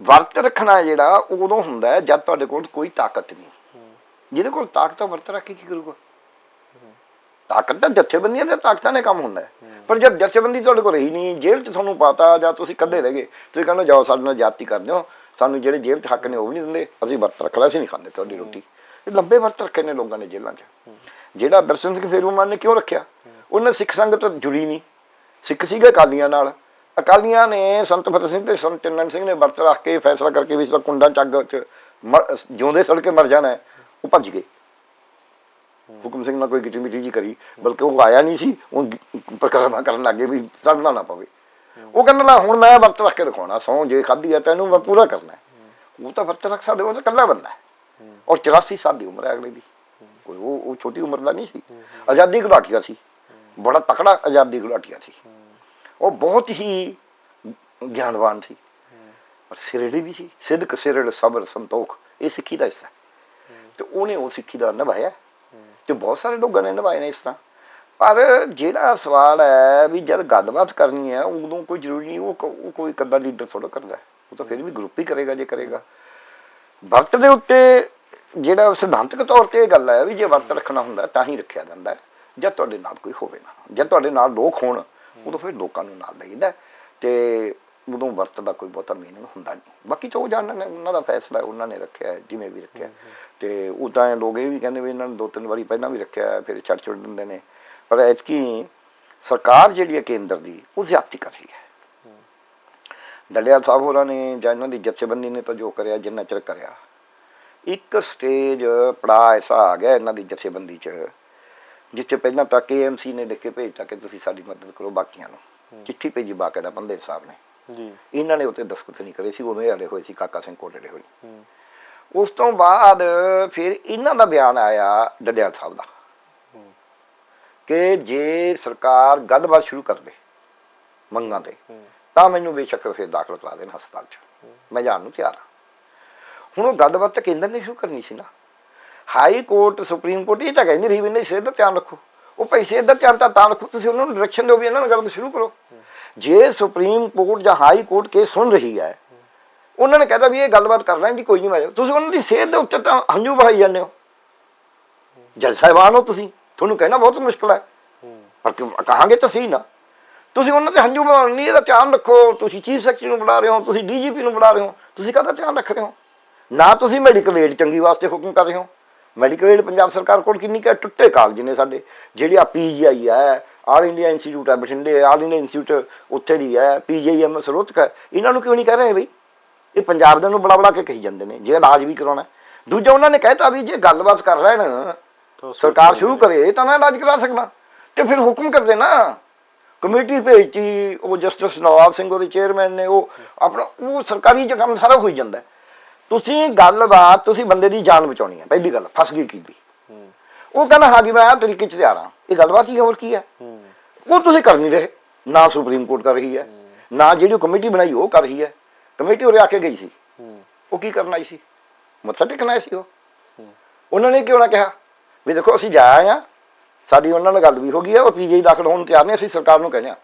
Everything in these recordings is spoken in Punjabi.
ਵਰਤ ਰੱਖਣਾ ਜਿਹੜਾ ਉਦੋਂ ਹੁੰਦਾ ਹੈ ਜਦ ਤੁਹਾਡੇ ਕੋਲ ਕੋਈ ਤਾਕਤ ਨਹੀਂ। ਜਿਹਦੇ ਕੋਲ ਤਾਕਤ ਆ, ਵਰਤ ਰੱਖ ਕੇ ਕੀ ਕਰੂਗਾ? ਤਾਕਤ ਤਾਂ ਜਥੇਬੰਦੀਆਂ ਦੇ ਤਾਕਤਾਂ ਨੇ ਕੰਮ ਹੁੰਦਾ ਪਰ ਜਦ ਜਥੇਬੰਦੀ ਤੁਹਾਡੇ ਕੋਲ ਰਹੀ ਨਹੀਂ ਜੇਲ੍ਹ 'ਚ ਤੁਹਾਨੂੰ ਪਾਤਾ ਜਾਂ ਤੁਸੀਂ ਕੱਢੇ ਰਹਿ ਗਏ ਤੁਸੀਂ ਕਹਿੰਦੇ ਜਾਓ ਸਾਡੇ ਨਾਲ ਜਾਤੀ ਕਰਦੇ ਹੋ ਸਾਨੂੰ ਜਿਹੜੇ ਜੇਲ੍ਹ 'ਚ ਹੱਕ ਨੇ ਉਹ ਵੀ ਨਹੀਂ ਦਿੰਦੇ ਅਸੀਂ ਵਰਤ ਰੱਖਣਾ ਅਸੀਂ ਨਹੀਂ ਖਾਂਦੇ ਤੁਹਾਡੀ ਰੋਟੀ। ਇਹ ਲੰਬੇ ਵਰਤ ਰੱਖੇ ਨੇ ਲੋਕਾਂ ਨੇ ਜੇਲ੍ਹਾਂ 'ਚ। ਜਿਹੜਾ ਦਰਸ਼ਨ ਸਿੰਘ ਫੇਰੂ ਮਾਨ ਨੇ ਕਿਉਂ ਰੱਖਿਆ? ਉਹਨੇ ਸਿੱਖ ਸੰਗਤ ਜੁੜੀ ਨਹੀਂ। ਸਿੱਖ ਸੀਗੇ ਅਕਾਲੀਆਂ ਨਾਲ। ਅਕਾਲੀਆਂ ਨੇ ਸੰਤ ਫਤਿਹ ਸਿੰਘ ਤੇ ਸੰਤ ਚੰਨਨ ਸਿੰਘ ਨੇ ਵਰਤ ਰੱਖ ਕੇ ਫੈਸਲਾ ਕਰਕੇ ਵੀ ਇਸ ਦਾ ਕੁੰਡਾ ਚੱਗ ਚ ਜਿਉਂਦੇ ਸੜ ਕੇ ਮਰ ਜਾਣਾ ਉਹ ਭੱਜ ਗਏ। ਹੁਕਮ ਸਿੰਘ ਨਾਲ ਕੋਈ ਗਿੱਟੀ ਮਿੱਟੀ ਜੀ ਕਰੀ, ਬਲਕਿ ਉਹ ਆਇਆ ਨਹੀਂ ਸੀ, ਉਹ ਪ੍ਰਕਰਮਾ ਕਰਨ ਲੱਗੇ ਵੀ ਸੜਨਾ ਨਾ ਪਵੇ। ਉਹ ਕਹਿੰਦਾ ਲੈ ਹੁਣ ਮੈਂ ਵਰਤ ਰੱਖ ਕੇ ਦਿਖਾਉਣਾ, ਸੌ ਜੇ ਖਾਧੀ ਹੈ, ਤੈਨੂੰ ਮੈਂ ਪੂਰਾ ਕਰਨਾ ਉਹ ਤਾਂ ਵਰਤ ਰੱਖ ਸਕਦੇ, ਉਹ ਤਾਂ ਇਕੱਲਾ ਬੰਦਾ ਔਰ 84 ਸਾਲ ਦੀ ਉਮਰ ਹੈ ਅਗਲੇ ਦੀ। ਕੋਈ ਉਹ ਉਹ ਛੋਟੀ ਉਮਰ ਦਾ ਨਹੀਂ ਸੀ। ਆਜ਼ਾਦੀ ਘੁਲਾਟੀਆ ਸੀ। ਬੜਾ ਤਕੜਾ ਆਜ਼ਾਦੀ ਘੁਲਾਟੀਆ ਸੀ। ਉਹ ਬਹੁਤ ਹੀ ਗਿਆਨਵਾਨ ਸੀ। ਪਰ ਸਿਰੜੀ ਵੀ ਸੀ। ਸਿੱਧਕ ਸਿਰੜ ਸਬਰ ਸੰਤੋਖ, ਇਹ ਸਿੱਖੀ ਦਾ ਹਿੱਸਾ। ਹੈ। ਤੇ ਉਹਨੇ ਉਹ ਸਿੱਖੀ ਦਾ ਨਿਭਾਇਆ। ਤੇ ਬਹੁਤ ਸਾਰੇ ਲੋਕਾਂ ਨੇ ਨਿਭਾਏ ਨੇ ਇਸ ਤਰ੍ਹਾਂ। ਪਰ ਜਿਹੜਾ ਸਵਾਲ ਹੈ ਵੀ ਜਦ ਗੱਲਬਾਤ ਕਰਨੀ ਹੈ, ਉਦੋਂ ਕੋਈ ਜ਼ਰੂਰੀ ਨਹੀਂ, ਉਹ ਕੋਈ ਕੱਦਾ ਲੀਡਰ ਥੋੜਾ ਕਰਦਾ ਉਹ ਤਾਂ ਫਿਰ ਵੀ ਗਰੁੱਪ ਹੀ ਕਰੇਗਾ, ਜੇ ਕਰੇਗਾ। ਵਰਤ ਦੇ ਉੱਤੇ ਜਿਹੜਾ ਸਿਧਾਂਤਕ ਤੌਰ ਤੇ ਇਹ ਗੱਲ ਹੈ ਵੀ ਜੇ ਵਰਤ ਰੱਖਣਾ ਹੁੰਦਾ, ਤਾਂ ਹੀ ਰੱਖਿਆ ਜਾਂਦਾ ਹੈ। ਜਦ ਤੁਹਾਡੇ ਨਾਲ ਕੋਈ ਹੋਵੇ ਨਾ। ਜਦ ਤੁਹਾਡੇ ਨਾਲ ਲੋਕ ਹੋਣ ਉਦੋਂ ਫਿਰ ਲੋਕਾਂ ਨੂੰ ਨਾਲ ਲਈਦਾ ਤੇ ਉਦੋਂ ਵਰਤ ਦਾ ਕੋਈ ਬਹੁਤਾ ਮੀਨਿੰਗ ਹੁੰਦਾ ਨਹੀਂ। ਬਾਕੀ ਜੋ ਜਾਣਨ ਉਹਨਾਂ ਦਾ ਫੈਸਲਾ ਉਹਨਾਂ ਨੇ ਰੱਖਿਆ ਜਿਵੇਂ ਵੀ ਰੱਖਿਆ। ਤੇ ਤਾਂ ਲੋਕ ਇਹ ਵੀ ਕਹਿੰਦੇ ਵੀ ਇਹਨਾਂ ਨੇ ਦੋ ਤਿੰਨ ਵਾਰੀ ਪਹਿਲਾਂ ਵੀ ਰੱਖਿਆ ਫਿਰ ਛੱਡ ਛੁੱਟ ਦਿੰਦੇ ਨੇ। ਪਰ ਐਤਕੀ ਸਰਕਾਰ ਜਿਹੜੀ ਹੈ ਕੇਂਦਰ ਦੀ ਉਹ ਜ਼ਿਆਦਤੀ ਕਰ ਰਹੀ ਹੈ। ਡੱਲੇਵਾਲ ਸਾਹਿਬ ਹੋਰਾਂ ਨੇ ਜਾਂ ਇਹਨਾਂ ਦੀ ਜਥੇਬੰਦੀ ਨੇ ਤਾਂ ਜੋ ਕਰਿਆ ਜਿੰਨਾ ਚਿਰ ਕਰਿਆ। ਇੱਕ ਸਟੇਜ ਪੜਾ ਐਸਾ ਆ ਗਿਆ ਇਹਨਾਂ ਦੀ ਜਥੇਬੰਦੀ 'ਚ। ਜਿੱਥੇ ਪਹਿਲਾਂ ਤਾਂ KMC ਨੇ ਲਿਖ ਕੇ ਭੇਜਤਾ ਕਿ ਤੁਸੀਂ ਸਾਡੀ ਮਦਦ ਕਰੋ ਬਾਕੀਆਂ ਨੂੰ। ਚਿੱਠੀ ਭੇਜੀ ਬਾਕੜਾ ਬੰਦੇ ਸਾਹਿਬ ਨੇ। ਜੀ। ਇਹਨਾਂ ਨੇ ਉੱਤੇ ਦਸਖਤ ਨਹੀਂ ਕਰੇ ਸੀ ਉਦੋਂ ਹੀ ਅੜੇ ਹੋਏ ਸੀ ਕਾਕਾ ਸਿੰਘ ਕੋਟੜੇ ਹੋਏ। ਹੂੰ। ਉਸ ਤੋਂ ਬਾਅਦ ਫਿਰ ਇਹਨਾਂ ਦਾ ਬਿਆਨ ਆਇਆ ਡੱਡਿਆਲ ਸਾਹਿਬ ਦਾ। ਕਿ ਜੇ ਸਰਕਾਰ ਗੱਲਬਾਤ ਸ਼ੁਰੂ ਕਰ ਦੇ ਮੰਗਾਂ ਤੇ ਤਾਂ ਮੈਨੂੰ ਬੇਸ਼ੱਕ ਫਿਰ ਦਾਖਲ ਕਰਾ ਦੇਣ ਹਸਪਤਾਲ 'ਚ। ਮੈਂ ਜਾਣ ਨੂੰ ਤਿਆਰ ਹਾਂ। ਹੁਣ ਉਹ ਗੱਲਬਾਤ ਤਾਂ ਕੇਂਦਰ ਨੇ ਸ਼ੁਰੂ ਕਰਨੀ ਸੀ ਨਾ। ਹਾਈ ਕੋਰਟ, ਸੁਪਰੀਮ ਕੋਰਟ, ਇਹ ਤਾਂ ਕਹਿੰਦੀ ਰਹੀ ਵੀ ਨਹੀਂ, ਸਿਹਤ ਦਾ ਧਿਆਨ ਰੱਖੋ। ਉਹ ਭਾਈ ਸਿਹਤ ਦਾ ਧਿਆਨ ਤਾਂ ਤਾਂ ਰੱਖੋ, ਤੁਸੀਂ ਉਹਨਾਂ ਨੂੰ ਡਾਇਰੈਕਸ਼ਨ ਦਿਓ ਵੀ ਇਹਨਾਂ ਨਾਲ ਗੱਲ ਸ਼ੁਰੂ ਕਰੋ। ਜੇ ਸੁਪਰੀਮ ਕੋਰਟ ਜਾਂ ਹਾਈ ਕੋਰਟ ਕੇਸ ਸੁਣ ਰਹੀ ਹੈ, ਉਹਨਾਂ ਨੇ ਕਹਿਤਾ ਵੀ ਇਹ ਗੱਲਬਾਤ ਕਰ ਲੈਣ ਦੀ ਕੋਈ ਨਹੀਂ ਮੈਂ ਤੁਸੀਂ ਉਹਨਾਂ ਦੀ ਸਿਹਤ ਦੇ ਉੱਤੇ ਤਾਂ ਹੰਝੂ ਬਹਾਈ ਜਾਂਦੇ ਹੋ। ਜੱਜ ਸਾਹਿਬਾਨ ਹੋ ਤੁਸੀਂ, ਤੁਹਾਨੂੰ ਕਹਿਣਾ ਬਹੁਤ ਮੁਸ਼ਕਲ ਹੈ। ਪਰ ਕਹਾਂਗੇ ਤਾਂ ਸਹੀ ਨਾ। ਤੁਸੀਂ ਉਹਨਾਂ ਤੇ ਹੰਝੂ ਬਣਾਉਣ ਨਹੀਂ ਇਹਦਾ ਧਿਆਨ ਰੱਖੋ। ਤੁਸੀਂ ਚੀਫ ਸੈਕਟਰੀ ਨੂੰ ਬੁਲਾ ਰਹੇ ਹੋ, ਤੁਸੀਂ ਡੀਜੀਪੀ ਨੂੰ ਬੁਲਾ ਰਹੇ ਹੋ। ਤੁਸੀਂ ਕਾਹਦਾ ਧਿਆਨ ਰੱਖ ਰਹੇ ਹੋ? ਨਾ ਤੁਸੀਂ ਮੈਡੀਕਲ ਏਡ ਚੰਗੀ ਵਾਸਤੇ ਹੁਕਮ ਕਰ ਰਹੇ ਹੋ। ਮੈਡੀਕਲ ਏਡ ਪੰਜਾਬ ਸਰਕਾਰ ਕੋਲ ਕਿੰਨੀ ਕੁ? ਟੁੱਟੇ ਕਾਲਜ ਨੇ ਸਾਡੇ ਜਿਹੜੀ ਆ ਪੀਜੀਆਈ ਹੈ ਆਲ ਇੰਡੀਆ ਇੰਸਟੀਚਿਊਟ ਹੈ ਬਠਿੰਡੇ ਆਲ ਇੰਡੀਆ ਇੰਸਟੀਚਿਊਟ ਉੱਥੇ ਦੀ ਹੈ ਪੀਜੀਆਈਐਮ ਰੋਹਤਕ ਹੈ ਇਹਨਾਂ ਨੂੰ ਕਿਉਂ ਨਹੀਂ ਕਹਿ ਰਹੇ ਬਈ ਇਹ ਪੰਜਾਬ ਦੇ ਨੂੰ ਬੜਾ ਬੜਾ ਕੇ ਕਹੀ ਜਾਂਦੇ ਨੇ ਜੇ ਇਲਾਜ ਵੀ ਕਰਾਉਣਾ। ਦੂਜਾ ਉਹਨਾਂ ਨੇ ਕਹਿਤਾ ਵੀ ਜੇ ਗੱਲਬਾਤ ਕਰ ਲੈਣ ਸਰਕਾਰ ਸ਼ੁਰੂ ਕਰੇ ਤਾਂ ਮੈਂ ਇਲਾਜ ਕਰਾ ਸਕਦਾ ਤੇ ਫਿਰ ਹੁਕਮ ਕਰ ਦੇਣਾ ਕਮੇਟੀ ਭੇਜਤੀ ਉਹ ਜਸਟਿਸ ਨਵਾਬ ਸਿੰਘ ਉਹਦੇ ਚੇਅਰਮੈਨ ਨੇ ਉਹ ਆਪਣਾ ਉਹ ਸਰਕਾਰੀ ਕੰਮ ਸਾਰਾ ਹੋਈ ਜਾਂਦਾ। ਤੁਸੀਂ ਗੱਲਬਾਤ ਤੁਸੀਂ ਬੰਦੇ ਦੀ ਜਾਨ ਬਚਾਉਣੀ ਹੈ ਪਹਿਲੀ ਗੱਲ ਫਸ ਗਈ ਕੀਤੀ ਉਹ ਕਹਿੰਦਾ ਹਾਂ ਜੀ ਮੈਂ ਆਹ ਤਰੀਕੇ ਚ ਤਿਆਰ ਹਾਂ। ਇਹ ਗੱਲਬਾਤ ਹੀ ਹੋਰ ਕੀ ਹੈ? ਉਹ ਤੁਸੀਂ ਕਰ ਨਹੀਂ ਰਹੇ। ਨਾ ਸੁਪਰੀਮ ਕੋਰਟ ਕਰ ਰਹੀ ਹੈ ਨਾ ਜਿਹੜੀ ਕਮੇਟੀ ਬਣਾਈ ਉਹ ਕਰ ਰਹੀ ਹੈ। ਕਮੇਟੀ ਉਰੇ ਆ ਕੇ ਗਈ ਸੀ। ਉਹ ਕੀ ਕਰਨ ਆਈ ਸੀ? ਮੱਥਾ ਟੇਕਣ ਆਈ ਸੀ ਉਹ। ਉਹਨਾਂ ਨੇ ਕਿਉਂ ਨਾ ਕਿਹਾ? ਵੀ ਦੇਖੋ ਅਸੀਂ ਜਾ ਆਏ ਆ ਸਾਡੀ ਉਹਨਾਂ ਨਾਲ ਗੱਲ ਵੀ ਹੋ ਗਈ ਹੈ। ਉਹ ਪੀਜੀਆਈ ਦਾਖਲ ਹੋਣ ਤਿਆਰ ਨਹੀਂ ਅਸੀਂ ਸਰਕਾਰ ਨੂੰ ਕਹਿੰਦੇ ਆ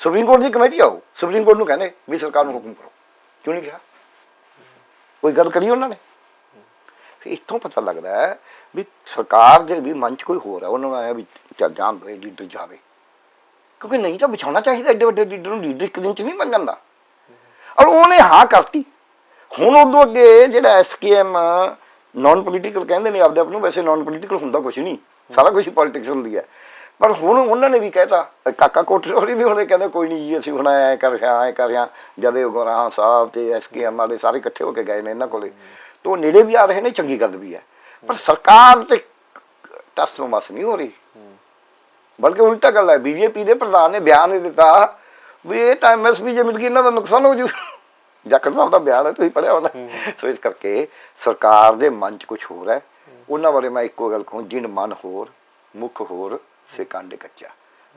ਸੁਪਰੀਮ ਕੋਰਟ ਦੀ ਕਮੇਟੀ ਆਓ। ਸੁਪਰੀਮ ਕੋਰਟ ਨੂੰ ਕਹਿੰਦੇ ਵੀ ਸਰਕਾਰ ਨੂੰ ਹੁਕਮ ਕਰੋ। ਕਿਉਂ ਨਹੀਂ ਕਿਹਾ? ਕੋਈ ਗੱਲ ਕਰੀ ਉਹਨਾਂ ਨੇ? ਫਿਰ ਇੱਥੋਂ ਪਤਾ ਲੱਗਦਾ ਹੈ ਵੀ ਸਰਕਾਰ ਦੇ ਵੀ ਮਨ 'ਚ ਕੋਈ ਹੋਰ ਹੈ, ਉਹਨਾਂ ਨੂੰ ਆਇਆ ਵੀ ਚੱਲ ਜਾਣ ਦੋ ਲੀਡਰ ਜਾਵੇ। ਕਿਉਂਕਿ ਨਹੀਂ ਤਾਂ ਵਿਛਾਉਣਾ ਚਾਹੀਦਾ ਐਡੇ ਵੱਡੇ ਲੀਡਰ ਨੂੰ ਲੀਡਰ ਇੱਕ ਦਿਨ 'ਚ ਨਹੀਂ ਬਣ ਜਾਂਦਾ ਔਰ ਉਹਨੇ ਹਾਂ ਕਰਤੀ। ਹੁਣ ਉਦੋਂ ਅੱਗੇ ਜਿਹੜਾ ਐਸਕੇਐਮ ਨਾਨ ਪੋਲੀਟੀਕਲ ਕਹਿੰਦੇ ਨੇ, ਆਪਦੇ ਆਪ ਨੂੰ ਵੈਸੇ ਨਾਨ ਪੋਲੀਟੀਕਲ ਹੁੰਦਾ ਕੁਝ ਨਹੀਂ। ਸਾਰਾ ਕੁਝ ਪੋਲਿਟਿਕਸ ਹੁੰਦੀ ਹੈ। ਪਰ ਹੁਣ ਉਹਨਾਂ ਨੇ ਵੀ ਕਹਿਤਾ ਕਾਕਾ ਕੋਟਰੇ ਹੋਰੀ ਵੀ ਉਹਨੇ ਕਹਿੰਦੇ, ਕੋਈ ਨਹੀਂ ਜੀ, ਅਸੀਂ ਹੁਣ ਐ ਕਰ ਰਿਹਾ, ਐ ਕਰ ਰਿਹਾ। ਜਦ ਇਹ ਗੋਰਾਹਾਂ ਸਾਹਿਬ ਤੇ ਐਸਕੇਐਮ ਵਾਲੇ ਸਾਰੇ ਇਕੱਠੇ ਹੋ ਕੇ ਗਏ ਨੇ ਇਹਨਾਂ ਕੋਲੇ, ਤੋਂ ਨੇੜੇ ਵੀ ਆ ਰਹੇ ਨੇ, ਚੰਗੀ ਗੱਲ ਵੀ ਹੈ। ਪਰ ਸਰਕਾਰ ਤੇ ਟਸ ਮਸ ਨਹੀਂ ਹੋ ਰਹੀ। ਬਲਕਿ ਉਲਟਾ ਗੱਲ ਹੈ ਬੀਜੇਪੀ ਦੇ ਪ੍ਰਧਾਨ ਨੇ ਬਿਆਨ ਇਹ ਦਿੱਤਾ ਵੀ ਇਹ ਤਾਂ ਐਮਐਸਪੀ ਜੇ ਮਿਲ ਗਈ, ਇਹਨਾਂ ਦਾ ਨੁਕਸਾਨ ਹੋ ਜੂ। ਜਾਖੜ ਸਾਹਿਬ ਦਾ ਬਿਆਨ ਹੈ, ਤੁਸੀਂ ਪੜਿਆ ਹੋਣਾ। ਸੋ ਇਸ ਕਰਕੇ ਸਰਕਾਰ ਦੇ ਮਨ 'ਚ ਕੁਝ ਹੋਰ ਹੈ। ਉਹਨਾਂ ਬਾਰੇ ਮੈਂ ਇੱਕੋ ਗੱਲ ਕਹੂੰ, ਜਿਨ ਮਨ ਹੋਰ, ਮੁਖ ਹੋਰ ਸੇ ਕਾਂਡੇ ਕੱਚਾ।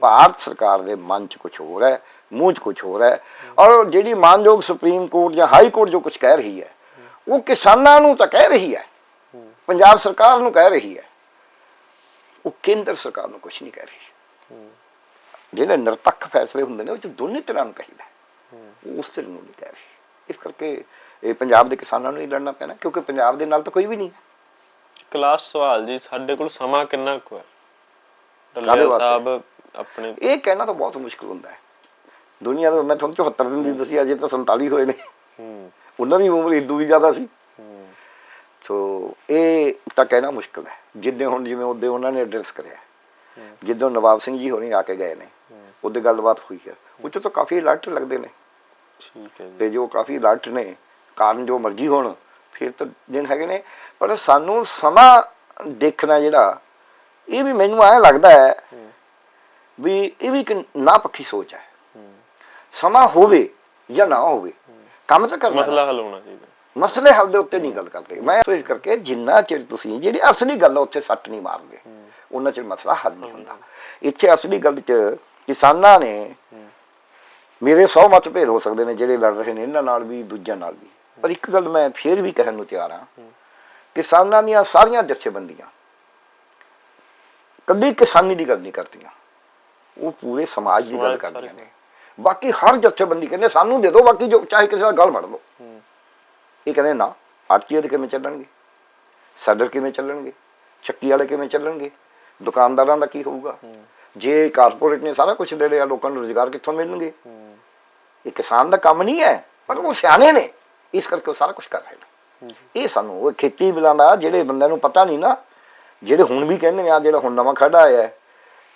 ਭਾਰਤ ਸਰਕਾਰ ਦੇ ਮਨ 'ਚ ਕੁਝ ਹੋਰ ਹੈ, ਮੂੰਹ 'ਚ ਕੁਝ ਹੋਰ ਹੈ। ਔਰ ਜਿਹੜੀ ਮਾਨਯੋਗ ਸੁਪਰੀਮ ਕੋਰਟ ਜਾਂ ਹਾਈ ਕੋਰਟ ਜੋ ਕੁਝ ਕਹਿ ਰਹੀ ਹੈ, ਉਹ ਕਿਸਾਨਾਂ ਨੂੰ ਤਾਂ ਕਹਿ ਰਹੀ ਹੈ। ਪੰਜਾਬ ਸਰਕਾਰ ਨੂੰ ਕਹਿ ਰਹੀ ਹੈ। ਉਹ ਕੇਂਦਰ ਸਰਕਾਰ ਨੂੰ ਕੁਝ ਨਹੀਂ ਕਹਿ ਰਹੀ। ਜਿਹੜੇ ਨਿਰਪੱਖ ਫੈਸਲੇ ਹੁੰਦੇ ਨੇ, ਉਹ ਚ ਦੋਨੇ ਤਰ੍ਹਾਂ ਨੂੰ ਕਹੀਦਾ ਉਹ ਉਸ ਤਰ੍ਹਾਂ ਨੂੰ ਨਹੀਂ ਕਹਿ ਰਹੀ। ਇਸ ਕਰਕੇ ਇਹ ਪੰਜਾਬ ਦੇ ਕਿਸਾਨਾਂ ਨੂੰ ਹੀ ਲੜਨਾ ਪੈਣਾ, ਕਿਉਂਕਿ ਪੰਜਾਬ ਦੇ ਨਾਲ ਤਾਂ ਕੋਈ ਵੀ ਨਹੀਂ ਇੱਕ ਲਾਸਟ ਸਵਾਲ ਜੀ, ਸਾਡੇ ਕੋਲ ਸਮਾਂ ਕਿੰਨਾ ਕੁ ਹੈ? ਕਾਹਦੇ ਵਾਸਤੇ? ਸਾਹਿਬ ਆਪਣੇ ਇਹ ਕਹਿਣਾ ਤਾਂ ਬਹੁਤ ਮੁਸ਼ਕਲ ਹੁੰਦਾ ਹੈ। ਦੁਨੀਆ ਦਾ ਮੈਂ ਤੁਹਾਨੂੰ 74 ਦਿਨ ਦੀ ਦੱਸੀ ਅਜੇ ਤਾਂ 47 ਹੋਏ ਨੇ। ਹੂੰ। ਉਹਨਾਂ ਦੀ ਉਮਰ ਇਦੋਂ ਵੀ ਜ਼ਿਆਦਾ ਸੀ। ਹੂੰ। ਸੋ ਇਹ ਤਾਂ ਕਹਿਣਾ ਮੁਸ਼ਕਲ ਹੈ। ਜਿੱਦੇ ਹੁਣ ਜਿਵੇਂ ਉਹਦੇ ਉਹਨਾਂ ਨੇ ਐਡਰੈਸ ਕਰਿਆ। ਹੂੰ। ਜਿੱਦੋਂ ਨਵਾਬ ਸਿੰਘ ਜੀ ਹੋਣੀ ਆ ਕੇ ਗਏ ਨੇ ਹੂੰ। ਉਹਦੇ ਗੱਲਬਾਤ ਹੋਈ ਹੈ। ਉਹ 'ਚ ਤਾਂ ਕਾਫੀ ਅਲਰਟ ਲੱਗਦੇ ਨੇ। ਠੀਕ ਹੈ ਜੀ। ਤੇ ਜੋ ਕਾਫੀ ਅਲਰਟ ਨੇ ਕਾਰਨ ਜੋ ਮਰਜ਼ੀ ਹੋਣ ਫਿਰ ਤਾਂ ਦਿਨ ਹੈਗੇ ਨੇ। ਪਰ ਸਾਨੂੰ ਸਮਾਂ ਦੇਖਣਾ ਜਿਹੜਾ ਇਹ ਵੀ ਮੈਨੂੰ ਐਂ ਲੱਗਦਾ ਹੈ ਵੀ ਇਹ ਵੀ ਇੱਕ ਨਾਪੱਖੀ ਸੋਚ ਹੈ। ਸਮਾਂ ਹੋਵੇ ਜਾਂ ਨਾ ਹੋਵੇ ਕੰਮ ਤਾਂ ਕਰਨਾ ਮਸਲਾ ਹੱਲ ਹੋਣਾ ਚਾਹੀਦਾ। ਮਸਲੇ ਹੱਲ ਦੇ ਉੱਤੇ ਨਹੀਂ ਗੱਲ ਕਰਦੇ। ਮੈਂ ਇਸ ਕਰਕੇ ਜਿੰਨਾ ਚਿਰ ਤੁਸੀਂ ਜਿਹੜੀ ਅਸਲੀ ਗੱਲ ਉੱਥੇ ਸੱਟ ਨਹੀਂ ਮਾਰਦੇ ਉਹਨਾਂ ਚਿਰ ਮਸਲਾ ਹੱਲ ਨਹੀਂ ਹੁੰਦਾ। ਇੱਥੇ ਅਸਲੀ ਗੱਲ 'ਚ ਕਿਸਾਨਾਂ ਨੇ ਮੇਰੇ 100 ਮਤਭੇਦ ਹੋ ਸਕਦੇ ਨੇ ਜਿਹੜੇ ਲੜ ਰਹੇ ਨੇ ਇਹਨਾਂ ਨਾਲ ਵੀ ਦੂਜਿਆਂ ਨਾਲ ਵੀ। ਪਰ ਇੱਕ ਗੱਲ ਮੈਂ ਫੇਰ ਵੀ ਕਹਿਣ ਨੂੰ ਤਿਆਰ ਹੂੰ। ਕਿਸਾਨਾਂ ਦੀਆਂ ਸਾਰੀਆਂ ਜਥੇਬੰਦੀਆਂ ਕਦੀ ਕਿਸਾਨੀ ਦੀ ਗੱਲ ਨਹੀਂ ਕਰਦੀਆਂ। ਉਹ ਪੂਰੇ ਸਮਾਜ ਦੀ ਗੱਲ ਕਰਦੀਆਂ। ਨੇ। ਬਾਕੀ ਹਰ ਜਥੇਬੰਦੀ ਕਹਿੰਦੇ ਸਾਨੂੰ ਦੇ ਦਿਓ ਬਾਕੀ ਜੋ ਚਾਹੇ ਕਿਸੇ ਦਾ ਗਲ ਵੜ ਲਓ। ਇਹ ਕਹਿੰਦੇ ਨਾ ਆਰਟੀਓ ਦੇ ਕਿਵੇਂ ਚੱਲਣਗੇ? ਸੈਡਰ ਕਿਵੇਂ ਚੱਲਣਗੇ? ਚੱਕੀ ਵਾਲੇ ਕਿਵੇਂ ਚੱਲਣਗੇ? ਦੁਕਾਨਦਾਰਾਂ ਦਾ ਕੀ ਹੋਊਗਾ? ਜੇ ਕਾਰਪੋਰੇਟ ਨੇ ਸਾਰਾ ਕੁਝ ਲੈ ਲਿਆ ਲੋਕਾਂ ਨੂੰ ਰੋਜ਼ਗਾਰ ਕਿੱਥੋਂ ਮਿਲਣਗੇ? ਇਹ ਕਿਸਾਨ ਦਾ ਕੰਮ ਨਹੀਂ ਹੈ ਪਰ ਉਹ ਸਿਆਣੇ ਨੇ। ਇਸ ਕਰਕੇ ਉਹ ਸਾਰਾ ਕੁਝ ਕਰ ਰਹੇ ਨੇ। ਇਹ ਸਾਨੂੰ ਉਹ ਖੇਤੀ ਬਿਲਾਂ ਦਾ ਜਿਹੜੇ ਬੰਦਿਆਂ ਨੂੰ ਪਤਾ ਨਹੀਂ ਨਾ ਜਿਹੜੇ ਹੁਣ ਵੀ ਕਹਿੰਦੇ ਨੇ ਆ ਜਿਹੜਾ ਹੁਣ ਨਵਾਂ ਖੜਾ ਆਇਆ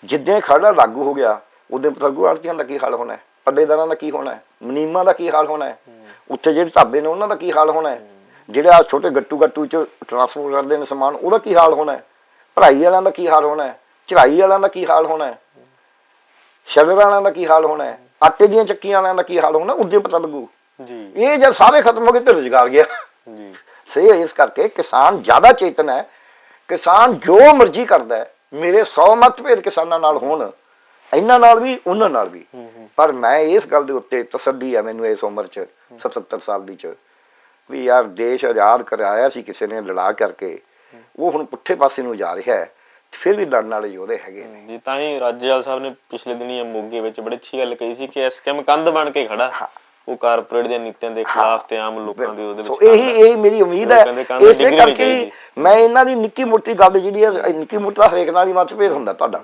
ਜਿੱਦਾਂ ਖੜਾ ਲਾਗੂ ਹੋ ਗਿਆ ਉਦੋਂ ਪਤਾ ਲੱਗੂ ਆੜਤੀਆਂ ਦਾ ਕੀ ਹਾਲ ਹੋਣਾ ਹੈ? ਪੱਲੇਦਾਰਾਂ ਦਾ ਕੀ ਹੋਣਾ ਹੈ? ਮਨੀਮਾਂ ਦਾ ਕੀ ਹਾਲ ਹੋਣਾ ਹੈ? ਉੱਥੇ ਜਿਹੜੇ ਢਾਬੇ ਨੇ ਉਹਨਾਂ ਦਾ ਕੀ ਹਾਲ ਹੋਣਾ ਹੈ? ਜਿਹੜੇ ਆ ਛੋਟੇ ਗੱਟੂ ਗੱਟੂ ਚ ਟਰਾਂਸਪੋਰਟ ਕਰਦੇ ਨੇ ਸਮਾਨ ਉਹਦਾ ਕੀ ਹਾਲ ਹੋਣਾ ਹੈ? ਭਰਾਈ ਵਾਲਿਆਂ ਦਾ ਕੀ ਹਾਲ ਹੋਣਾ ਹੈ? ਚੜਾਈ ਵਾਲਿਆਂ ਦਾ ਕੀ ਹਾਲ ਹੋਣਾ ਹੈ? ਸ਼ਗਰ ਵਾਲਿਆਂ ਦਾ ਕੀ ਹਾਲ ਹੋਣਾ ਹੈ? ਆਟੇ ਦੀਆਂ ਚੱਕੀਆਂ ਵਾਲਿਆਂ ਦਾ ਕੀ ਹਾਲ ਹੋਣਾ? ਉਦੋਂ ਪਤਾ ਲੱਗੂ। ਜੀ। ਇਹ ਜਦ ਸਾਰੇ ਖਤਮ ਹੋ ਗਏ ਤੇ ਰੁਜ਼ਗਾਰ ਗਿਆ। ਜੀ। ਸਹੀ ਹੈ ਇਸ ਕਰਕੇ ਕਿਸਾਨ ਜ਼ਿਆਦਾ ਚੇਤਨ ਹੈ ਕਿਸਾਨ ਜੋ ਮਰਜ਼ੀ ਕਰਦਾ ਹੈ ਮੇਰੇ 100 ਮਤਭੇਦ ਕਿਸਾਨਾਂ ਨਾਲ ਹੋਣ ਇਹਨਾਂ ਨਾਲ ਵੀ ਉਹਨਾਂ ਨਾਲ ਵੀ। ਪਰ ਮੈਂ ਇਸ ਗੱਲ ਦੇ ਉੱਤੇ ਤਸੱਲੀ ਹੈ ਮੈਨੂੰ ਇਸ ਉਮਰ 'ਚ 77 ਸਾਲ ਦੀ 'ਚ ਵੀ ਯਾਰ ਦੇਸ਼ ਆਜ਼ਾਦ ਕਰਾਇਆ ਸੀ ਕਿਸੇ ਨੇ ਲੜਾ ਕਰਕੇ ਉਹ ਹੁਣ ਪੁੱਠੇ ਪਾਸੇ ਨੂੰ ਜਾ ਰਿਹਾ ਹੈ ਫਿਰ ਵੀ ਲੜਨ ਵਾਲੇ ਯੋਧੇ ਹੈਗੇ ਨੇ। ਜੀ ਤਾਂ ਹੀ ਰਾਜੇਵਾਲ ਸਾਹਿਬ ਨੇ ਪਿਛਲੇ ਦਿਨੀ ਮੋਗੇ ਵਿੱਚ ਬੜੀ ਅੱਛੀ ਗੱਲ ਕਹੀ ਸੀ ਕਿ ਐਸਕੇਐਮ ਕੰਧ ਬਣ ਕੇ ਖੜਾ। ਉਹ ਕਾਰਪੋਰੇਟ ਦੀਆਂ ਨੀਤੀਆਂ ਦੇ ਖਿਲਾਫ ਤੇ ਆਮ ਲੋਕਾਂ ਦੇ ਉਹਦੇ ਸੋ ਵਿੱਚ ਇਹੀ ਇਹੀ ਮੇਰੀ ਉਮੀਦ ਹੈ। ਇਸੇ ਕਰਕੇ। ਮੈਂ ਇਹਨਾਂ ਦੀ ਨਿੱਕੀ ਮੋਟੀ ਗੱਲ ਜਿਹੜੀ ਹੈ ਨਿੱਕੀ ਮੋਟੀ ਹਰੇਕ ਨਾਲ ਹੀ ਮਤਭੇਦ ਹੁੰਦਾ ਤੁਹਾਡਾ।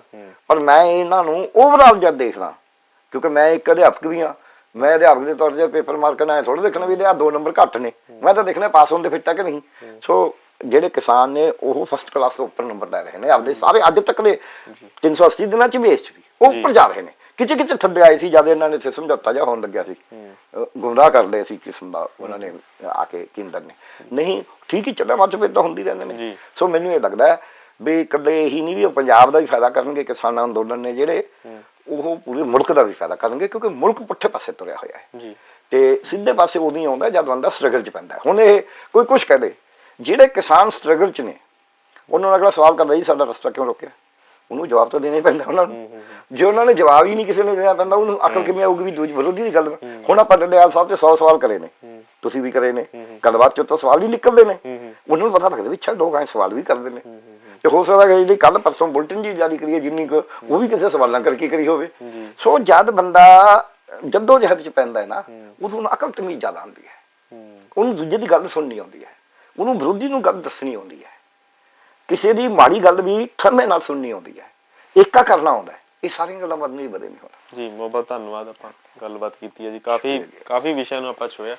ਪਰ ਮੈਂ ਇਹਨਾਂ ਨੂੰ ਓਵਰਆਲ ਜਦ ਦੇਖਦਾ ਕਿਉਂਕਿ ਮੈਂ ਇੱਕ ਅਧਿਆਪਕ ਵੀ ਹਾਂ ਮੈਂ ਅਧਿਆਪਕ ਦੇ ਤੌਰ ਤੇ ਪੇਪਰ ਮਾਰਕ ਨਾ ਥੋੜਾ ਦੇਖਣਾ ਵੀ ਆ ਦੋ ਨੰਬਰ ਘੱਟ ਨੇ। ਮੈਂ ਤਾਂ ਦੇਖਣਾ ਪਾਸ ਹੋਣ ਦੇ ਫਿੱਟ ਕਿ ਨਹੀਂ ਸੋ ਜਿਹੜੇ ਕਿਸਾਨ ਨੇ ਉਹ ਫਸਟ ਕਲਾਸ ਤੋਂ ਉੱਪਰ ਨੰਬਰ ਲੈ ਰਹੇ ਨੇ। ਆਪਦੇ ਸਾਰੇ ਅੱਜ ਤੱਕ ਦੇ 380 ਦਿਨਾਂ ਚ ਚ ਵੀ ਉਹ ਉੱਪਰ ਜਾ ਰਹੇ ਨੇ। ਕਿਤੇ ਕਿਤੇ ਥੱਲੇ ਆਏ ਸੀ ਜਦ ਇਹਨਾਂ ਨੇ ਇੱਥੇ ਸਮਝੌਤਾ ਜਿਹਾ ਹੋਣ ਲੱਗਿਆ ਸੀ। ਗੁੰਮਰਾਹ ਕਰ ਲਏ ਸੀ ਕਿਸਮ ਦਾ ਉਹਨਾਂ ਨੇ ਆ ਕੇ ਕੇਂਦਰ ਨੇ। ਨਹੀਂ ਠੀਕ ਹੀ ਚੱਲਿਆ ਮਤਭੇਦ ਤਾਂ ਹੁੰਦੀ ਰਹਿੰਦੇ ਨੇ। ਜੀ। ਸੋ ਮੈਨੂੰ ਇਹ ਲੱਗਦਾ ਹੈ ਵੀ ਇਕੱਲੇ ਇਹੀ ਨਹੀਂ ਵੀ ਉਹ ਪੰਜਾਬ ਦਾ ਵੀ ਫਾਇਦਾ ਕਰਨਗੇ ਕਿਸਾਨ ਅੰਦੋਲਨ ਨੇ ਜਿਹੜੇ ਉਹ ਪੂਰੇ ਮੁਲਕ ਦਾ ਵੀ ਫਾਇਦਾ ਕਰਨਗੇ ਕਿਉਂਕਿ ਮੁਲਕ ਪੁੱਠੇ ਪਾਸੇ ਤੁਰਿਆ ਹੋਇਆ ਹੈ। ਜੀ। ਤੇ ਸਿੱਧੇ ਪਾਸੇ ਉਦੋਂ ਹੀ ਆਉਂਦਾ ਜਦ ਬੰਦਾ ਸਟਰਗਲ 'ਚ ਪੈਂਦਾ ਹੈ। ਹੁਣ ਇਹ ਕੋਈ ਕੁਝ ਕਹਦੇ ਜਿਹੜੇ ਕਿਸਾਨ ਸਟਰਗਲ 'ਚ ਨੇ ਉਹਨਾਂ ਨੂੰ ਅਗਲਾ ਸਵਾਲ ਕਰਦਾ ਜੀ ਸਾਡਾ ਰਸਤਾ ਕਿਉਂ ਰੋਕਿਆ? ਉਹਨੂੰ ਜਵਾਬ ਤਾਂ ਦੇਣਾ ਹੀ ਪੈਂਦਾ ਉਹਨਾਂ ਨੂੰ। ਜੇ ਉਹਨਾਂ ਨੇ ਜਵਾਬ ਹੀ ਨਹੀਂ ਕਿਸੇ ਨੇ ਦੇਣਾ ਪੈਂਦਾ ਉਹਨੂੰ ਅਕਲ ਕਿਵੇਂ ਆਊਗੀ ਵੀ ਦੂਜੀ ਵਿਰੋਧੀ ਦੀ ਗੱਲ ਹੁਣ ਆਪਾਂ ਡੱਡੇਵਾਲ ਸਾਹਿਬ ਤੇ 100 ਸਵਾਲ ਕਰੇ ਨੇ। ਤੁਸੀਂ ਵੀ ਕਰੇ ਨੇ। ਗੱਲਬਾਤ ਚੋਂ ਤਾਂ ਸਵਾਲ ਹੀ ਨਿਕਲਦੇ ਨੇ। ਉਹਨਾਂ ਨੂੰ ਪਤਾ ਲੱਗਦਾ ਵੀ ਛੱਡ ਐ ਸਵਾਲ ਵੀ ਕਰਦੇ ਨੇ। ਤੇ ਹੋ ਸਕਦਾ ਕਿ ਜਿਹੜੀ ਕੱਲ ਪਰਸੋਂ ਬੁਲਟਨ ਜੀ ਜਾਰੀ ਕਰੀਏ ਜਿੰਨੀ ਕੁ ਉਹ ਵੀ ਕਿਸੇ ਸਵਾਲਾਂ ਕਰਕੇ ਕਰੀ ਹੋਵੇ। ਸੋ ਜਦ ਬੰਦਾ ਜੱਦੋ ਜਹਦ ਚ ਪੈਂਦਾ ਹੈ ਨਾ ਉਦੋਂ ਉਹਨੂੰ ਅਕਲ ਤਮੀਜ਼ ਜ਼ਿਆਦਾ ਆਉਂਦੀ ਹੈ। ਹੂੰ। ਉਹਨੂੰ ਦੂਜੇ ਦੀ ਗੱਲ ਸੁਣਨੀ ਆਉਂਦੀ ਹੈ। ਉਹਨੂੰ ਵਿਰੋਧੀ ਨੂੰ ਗੱਲ ਦੱਸਣੀ ਆਉਂਦੀ ਹੈ। ਕਿਸੇ ਦੀ ਮਾੜੀ ਗੱਲ ਵੀ ਠਰਮੇ ਨਾਲ ਸੁਣਨੀ ਆਉਂਦੀ ਹੈ। ਏਕਾ ਕਰਨਾ ਆਉਂਦਾ ਹੈ। ਇਹ ਸਾਰੀਆਂ ਗੱਲਾਂ ਬੰਦ ਨਹੀਂ ਬਦੇ ਨਹੀਂ ਹੋਣਾ। ਜੀ ਬਹੁਤ ਬਹੁਤ ਧੰਨਵਾਦ ਆਪਾਂ ਗੱਲਬਾਤ ਕੀਤੀ ਹੈ ਜੀ। ਕਾਫੀ ਕਾਫੀ ਵਿਸ਼ਿਆਂ ਨੂੰ ਆਪਾਂ ਛੋਇਆ